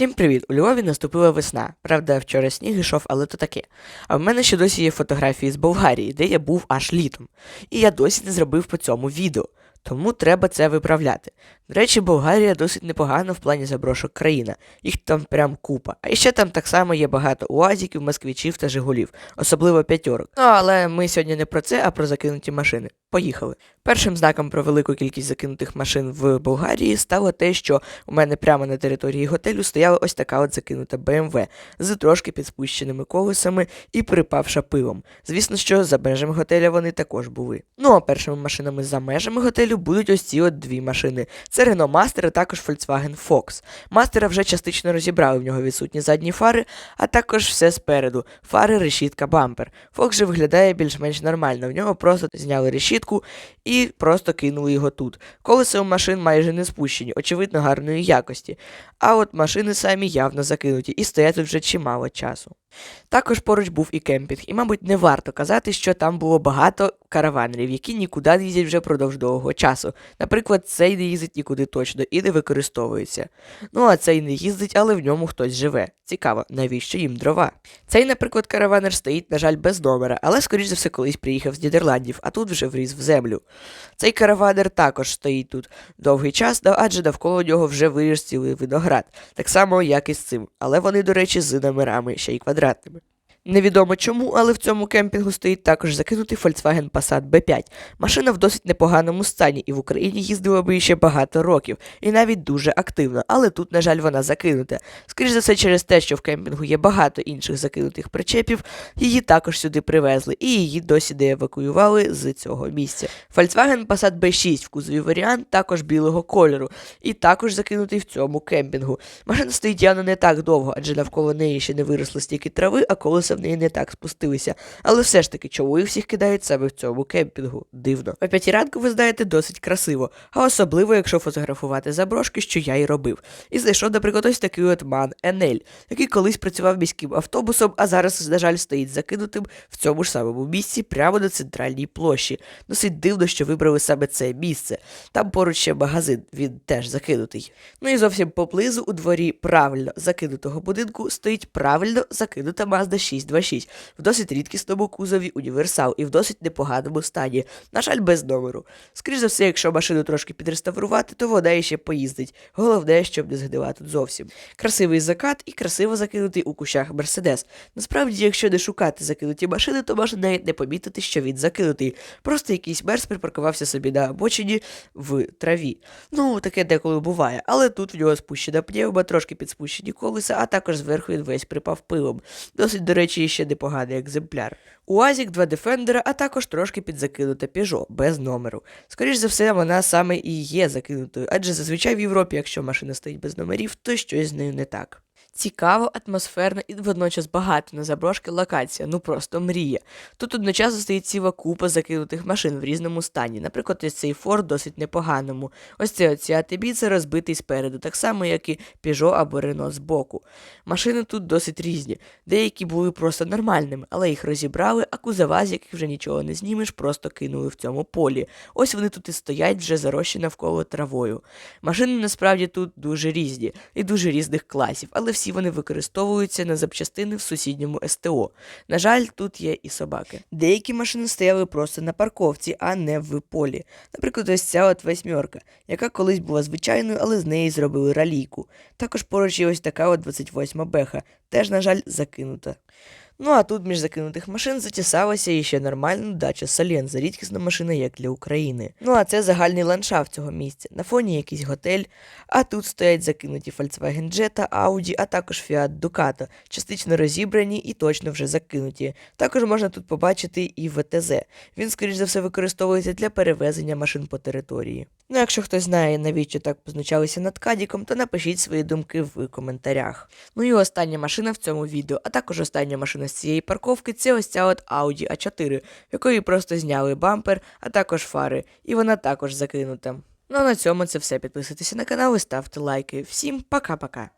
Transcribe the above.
Всім привіт! У Львові наступила весна. Правда, вчора сніг ішов, але то таке. А в мене ще досі є фотографії з Болгарії, де я був аж літом. І я досі не зробив по цьому відео. Тому треба це виправляти. До речі, Болгарія досить непогана в плані заброшок країна. Їх там прям купа. А ще там так само є багато уазіків, москвичів та жигулів, особливо п'ятьорок. Ну але ми сьогодні не про це, а про закинуті машини. Поїхали. Першим знаком про велику кількість закинутих машин в Болгарії стало те, що у мене прямо на території готелю стояла ось така от закинута BMW з трошки підспущеними колесами і припавша пилом. Звісно, що за межами готеля вони також були. Ну а першими машинами за межами готелю будуть ось ці от дві машини. Це Renault Master, а також Volkswagen Fox. Мастера вже частично розібрали, в нього відсутні задні фари, а також все спереду. Фари, решітка, бампер. Фокс же виглядає більш-менш нормально. В нього просто зняли решітку і просто кинули його тут. Колеса у машин майже не спущені, очевидно, гарної якості. А от машини самі явно закинуті і стоять тут вже чимало часу. Також поруч був і кемпінг, і, мабуть, не варто казати, що там було багато караванерів, які нікуди не їздять вже продовж довгого часу. Наприклад, цей не їздить нікуди точно і не використовується. Ну а цей не їздить, але в ньому хтось живе. Цікаво, навіщо їм дрова? Цей, наприклад, караванер стоїть, на жаль, без номера, але, скоріш за все, колись приїхав з Нідерландів, а тут вже вріз в землю. Цей караванер також стоїть тут довгий час, адже довкола нього вже виріс цілий виноград, так само, як і з цим. Але вони, до речі, з номерами ще й Drácula. Невідомо чому, але в цьому кемпінгу стоїть також закинутий Volkswagen Passat B5. Машина в досить непоганому стані і в Україні їздила би ще багато років, і навіть дуже активно, але тут, на жаль, вона закинута. Скоріше за все, через те, що в кемпінгу є багато інших закинутих причепів, її також сюди привезли, і її досі де евакуювали з цього місця. Volkswagen Passat B6 в кузові варіант також білого кольору, і також закинутий в цьому кемпінгу. Машина стоїть явно не так довго, адже навколо неї ще не виросло стільки трави, а колеса в неї не так спустилися. Але все ж таки, чому їх всіх кидають саме в цьому кемпінгу? Дивно. О п'ятій ранку ви знаєте досить красиво, а особливо, якщо фотографувати заброшки, що я й робив. І знайшов, наприклад, ось такий от ман Енель, який колись працював міським автобусом, а зараз, на жаль, стоїть закинутим в цьому ж самому місці прямо на центральній площі. Досить дивно, що вибрали саме це місце. Там поруч ще магазин, він теж закинутий. Ну і зовсім поблизу у дворі правильно закинутого будинку стоїть правильно закинута Mazda 626 в досить рідкісному кузові універсал і в досить непоганому стані. На жаль, без номеру. Скоріше за все, якщо машину трошки підреставрувати, то вона іще поїздить. Головне, щоб не згнила тут зовсім. Красивий закат і красиво закинутий у кущах Мерседес. Насправді, якщо не шукати закинуті машини, то можна навіть не помітити, що він закинутий. Просто якийсь мерс припаркувався собі на обочині в траві. Ну, таке деколи буває, але тут в нього спущена пневма, трошки підспущені колеса, а також зверху він весь припав пилом. Досить, до речі, ще непоганий екземпляр. УАЗік, два дефендера, а також трошки підзакинута Peugeot, без номеру. Скоріш за все, вона саме і є закинутою, адже зазвичай в Європі, якщо машина стоїть без номерів, то щось з нею не так. Цікаво, атмосферна і водночас багато на заброшки локація, ну просто мрія. Тут одночасно стоїть ціла купа закинутих машин в різному стані. Наприклад, ось цей Ford досить непоганому. Ось цей Seat Ibiza розбитий спереду, так само, як і Peugeot або Renault збоку. Машини тут досить різні. Деякі були просто нормальними, але їх розібрали, а кузова, з яких вже нічого не знімеш, просто кинули в цьому полі. Ось вони тут і стоять, вже зарощі навколо травою. Машини насправді тут дуже різні і дуже різних класів, але всі вони використовуються на запчастини в сусідньому СТО. На жаль, тут є і собаки. Деякі машини стояли просто на парковці, а не в полі. Наприклад, ось ця от восьмерка, яка колись була звичайною, але з неї зробили ралійку. Також поруч є ось така от 28 беха, теж, на жаль, закинута. Ну а тут між закинутих машин затісалася іще нормальна дача Саленза, рідкісна машина як для України. Ну а це загальний ландшафт цього місця. На фоні якийсь готель, а тут стоять закинуті Volkswagen Jetta, Audi, а також Fiat Ducato, частично розібрані і точно вже закинуті. Також можна тут побачити і ВТЗ. Він, скоріш за все, використовується для перевезення машин по території. Ну, якщо хтось знає, навіщо так позначалися над кадіком, то напишіть свої думки в коментарях. Ну і остання машина в цьому відео, а також остання машина з цієї парковки це ось ця от Audi A4, в якої просто зняли бампер, а також фари, і вона також закинута. Ну а на цьому це все. Підписуйтеся на канал і ставте лайки. Всім пока-пока.